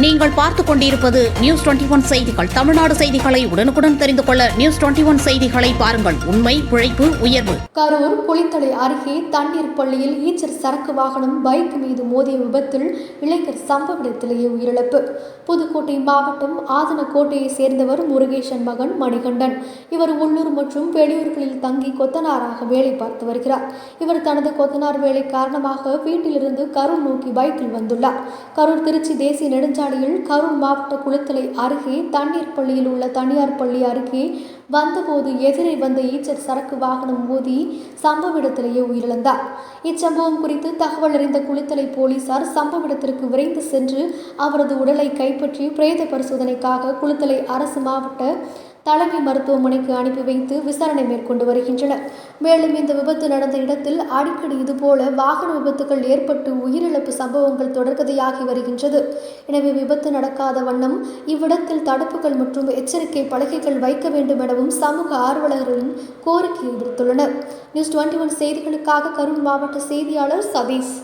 நீங்கள் பார்த்துக் கொண்டிருப்பது நியூஸ் டுவெண்டி ஒன் செய்திகள். தமிழ்நாடு செய்திகளை உடனுக்குடன் தெரிந்து கொள்ள நியூஸ் டுவெண்டி ஒன் செய்திகளை பாருங்கள். உண்மை உழைப்பு உயர்வு. கரூர் குளித்தலை அருகே தண்ணீர் பள்ளியில் ஈச்சர் சரக்கு வாகனம் பைக் மீது மோதிய விபத்தில் இளைஞர் சம்பவ இடத்திலேயே உயிரிழப்பு. புதுக்கோட்டை மாவட்டம் ஆதனக்கோட்டையை சேர்ந்தவர் முருகேசன் மகன் மணிகண்டன். இவர் உள்ளூர் மற்றும் வெளியூர்களில் தங்கி கொத்தனாராக வேலை பார்த்து வருகிறார். இவர் தனது கொத்தனார் வேலை காரணமாக வீட்டிலிருந்து கரூர் நோக்கி பைக்கில் வந்துள்ளார். கரூர் திருச்சி தேசிய நெடுஞ்சாலையில் கரூர் மாவட்ட குளித்தலை அருகே தண்ணீர் பள்ளியில் உள்ள தனியார் பள்ளி அருகே வந்தபோது எதிரே வந்த ஈச்சர் சரக்கு வாகனம் மோதி சம்பவ இடத்திலேயே உயிரிழந்தார். இச்சம்பவம் குறித்து தகவல் அறிந்த குளித்தலை போலீசார் சம்பவ இடத்திற்கு விரைந்து சென்று அவரது உடலை கைப்பற்றி பிரேத பரிசோதனைக்காக குளித்தலை அரசு மாவட்ட தலைமை மருத்துவமனைக்கு அனுப்பி வைத்து விசாரணை மேற்கொண்டு வருகின்றனர். மேலும் இந்த விபத்து நடந்த இடத்தில் அடிக்கடி இதுபோல வாகன விபத்துகள் ஏற்பட்டு உயிரிழப்பு சம்பவங்கள் தொடர்கதையாகி வருகின்றது. எனவே விபத்து நடக்காத வண்ணம் இவ்விடத்தில் தடுப்புகள் மற்றும் எச்சரிக்கை பலகைகள் வைக்க வேண்டும் எனவும் சமூக ஆர்வலர்களின் கோரிக்கை விடுத்துள்ளனர். நியூஸ் டுவெண்ட்டி ஒன் செய்திகளுக்காக கரூர் மாவட்ட செய்தியாளர் சதீஷ்.